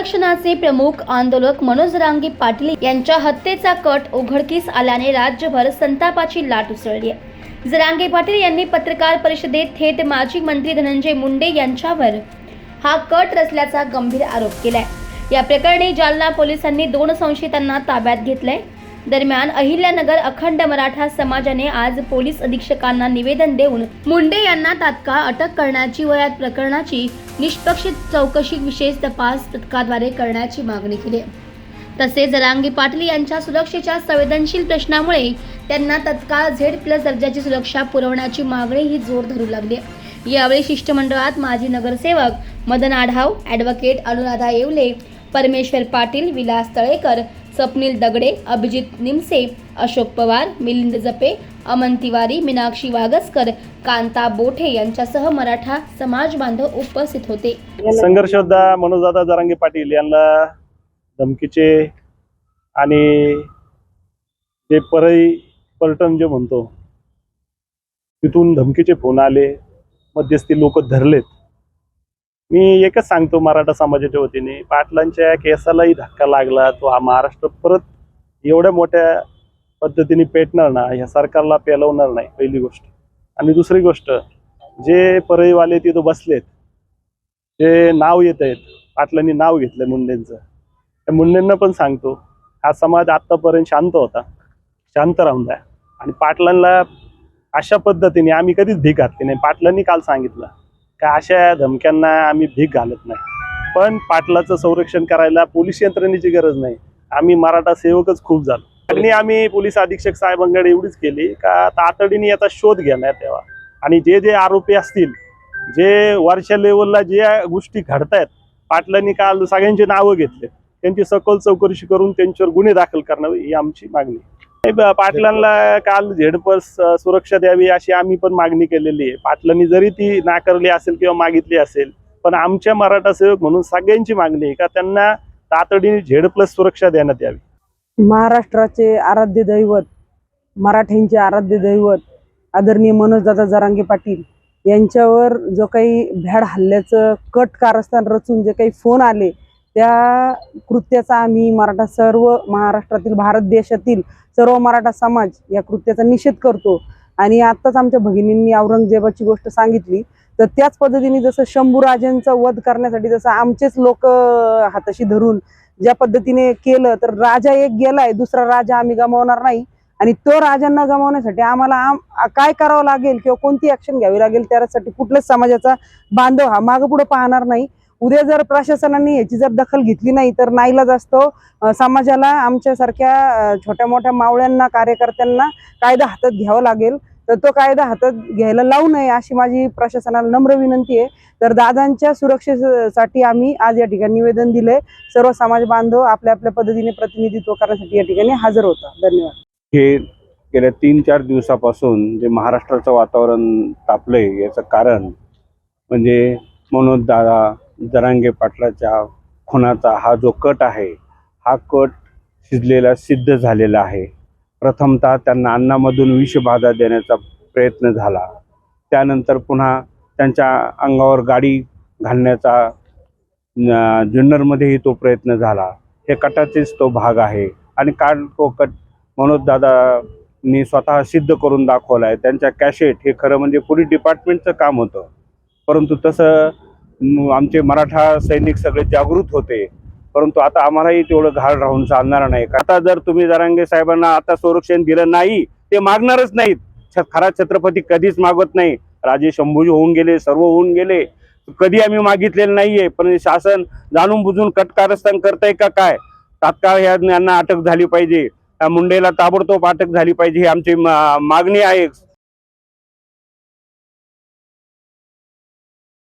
आरक्षणाचे प्रमुख आंदोलक मनोज रांगे पाटील यांच्या हत्येचा कट उघडकीस आल्याने राज्यभर संतापाची लाट उसळली आहे. जरांगे पाटील यांनी पत्रकार परिषदेत थेट माजी मंत्री धनंजय मुंडे यांच्यावर हा कट रचल्याचा गंभीर आरोप केलाय. या प्रकरणी जालना पोलिसांनी दोन संशयितांना ताब्यात घेतलंय. दरम्यान अहिल्यानगर अखंड मराठा समाजाने आज पोलीस अधीक्षकांना निवेदन देऊन मुंडे यांना तात्काळ अटक करण्याची व या प्रकरणाची निष्पक्ष चौकशी विशेष तपास पथकाद्वारे करण्याची मागणी केली तसेच जरांगी पाटील यांच्या सुरक्षेच्या संवेदनशील प्रश्नामुळे त्यांना तत्काळ झेड प्लस दर्जाची सुरक्षा पुरवण्याची मागणी ही जोर धरू लागली यावेळी शिष्टमंडळात माजी नगरसेवक मदन आढाव ॲडव्होकेट अनुराधा येवले परमेश्वर पाटील विलास तळेकर स्वप्नील दगडे अभिजित निमसे अशोक पवार मिलिंद जपे अमन तिवारी मीनाक्षी वागसकर कांता बोठे यांच्यासह मराठा समाज बांधव उपस्थित होते. संघर्ष योद्धा मनोजदादा जरांगे पाटील यांना धमकीचे आणि जे परळी पलटण जे म्हणतो तिथून धमकीचे फोन आले मध्यस्थी लोक धरलेत. मी एकच सांगतो मराठा समाजाच्या वतीने पाटलांच्या केसालाही धक्का लागला तो हा महाराष्ट्र परत एवढ्या मोठ्या पद्धतीने पेटणार ना ह्या सरकारला पेलवणार नाही पहिली गोष्ट. आणि दुसरी गोष्ट जे परळीवाले तिथं बसलेत जे नाव येत आहेत पाटलांनी नाव घेतलं मुंडेंचं. त्या मुंडेंना पण सांगतो हा समाज आत्तापर्यंत शांत होता शांत राहून जाय आणि पाटलांना अशा पद्धतीने आम्ही कधीच भीक घातली नाही. पाटलांनी काल सांगितलं का अशा धमक्यांना आम्ही भीक घालत नाही. पण पाटलाचं संरक्षण करायला पोलीस यंत्रणेची गरज नाही. आम्ही मराठा सेवकच खूप झालो. मागणी आम्ही पोलीस अधीक्षक साहेबांकडे एवढीच केली का तातडीने याचा शोध घेण्यात यावा आणि जे जे आरोपी असतील जे वरच्या लेवलला जे गोष्टी घडतायत पाटलांनी काल सगळ्यांची नावं घेतले. त्यांची सखोल चौकशी करून त्यांच्यावर गुन्हे दाखल करावे ही आमची मागणी पाटलांना काल झेडपस सुरक्षा द्यावी अशी आम्ही पण मागणी केलेली आहे. पाटलांनी जरी ती नाकारली असेल किंवा मागितली असेल पण आमच्या मराठा सेवक म्हणून सगळ्यांची मागणी आहे का त्यांना तातडीने झेड प्लस सुरक्षा देण्यात यावी? महाराष्ट्राचे आराध्य दैवत मराठ्यांचे आराध्य दैवत आदरणीय मनोजदादा जरांगे पाटील यांच्यावर जो काही भ्याड हल्ल्याचं कट कारस्थान रचून जे काही फोन आले त्या कृत्याचा आम्ही मराठा सर्व महाराष्ट्रातील भारत देशातील सर्व मराठा समाज या कृत्याचा निषेध करतो. आणि आत्ताच आमच्या भगिनींनी औरंगजेबाची गोष्ट सांगितली. तर त्याच पद्धतीने जसं शंभूराजांचा वध करण्यासाठी जसं आमचेच लोक हाताशी धरून ज्या पद्धतीने केलं तर राजा एक गेलाय दुसरा राजा आम्ही गमावणार नाही. आणि तो राजांना गमावण्यासाठी आम्हाला आम काय करावं लागेल किंवा कोणती ऍक्शन घ्यावी लागेल त्यासाठी कुठल्याच समाजाचा बांधव हा मागं पुढे पाहणार नाही. उद्या जर प्रशासनाने याची जर दखल घेतली नाही तर नाईलाज असतो. समाजाला आमच्यासारख्या छोट्या मोठ्या मावळ्यांना कार्यकर्त्यांना कायदा हातात घ्यावा लागेल. तर तो कायदा हातात घ्यायला लावू नये अशी माझी प्रशासनाला नम्र विनंती आहे. तर दादांच्या सुरक्षेसाठी आम्ही आज या ठिकाणी निवेदन दिले सर्व समाज बांधव आपल्या आपल्या पद्धतीने प्रतिनिधित्व करण्यासाठी या ठिकाणी हजर होता. धन्यवाद. हे गेल्या तीन चार दिवसापासून जे महाराष्ट्राचं वातावरण तापलंय याचं कारण म्हणजे मनोज दादा जरांगे पाटलाच्या खुनाचा हा जो कट आहे हा कट शिजलेला सिद्ध झालेला आहे. प्रथमतः त्यांना अन्नामधून विषबाधा देण्याचा प्रयत्न झाला. त्यानंतर पुन्हा त्यांच्या अंगावर गाडी घालण्याचा जुन्नरमध्येही तो प्रयत्न झाला. हे कटाचेच तो भाग आहे. आणि काल तो कट मनोजदादांनी स्वतः सिद्ध करून दाखवला आहे त्यांच्या कॅशेट हे खरं म्हणजे पोलीस डिपार्टमेंटचं काम होतं. परंतु तसं आमचे मराठा सैनिक सगळे जागृत होते. परंतु आता आम्हालाही तेवढं घाल राहून चालणार नाही. आता जर तुम्ही जरांगे साहेबांना आता संरक्षण दिलं नाही ते मागणारच नाहीत. खरा छत्रपती कधीच मागत नाही. राजे शंभूजी होऊन गेले सर्व होऊन गेले. कधी आम्ही मागितलेलं नाहीये पण शासन जाणून बुजून कटकारस्थान करताय का काय? तात्काळ या यांना अटक झाली पाहिजे. त्या मुंडेला ताबडतोब अटक झाली पाहिजे ही आमची मा- मागणी आहे.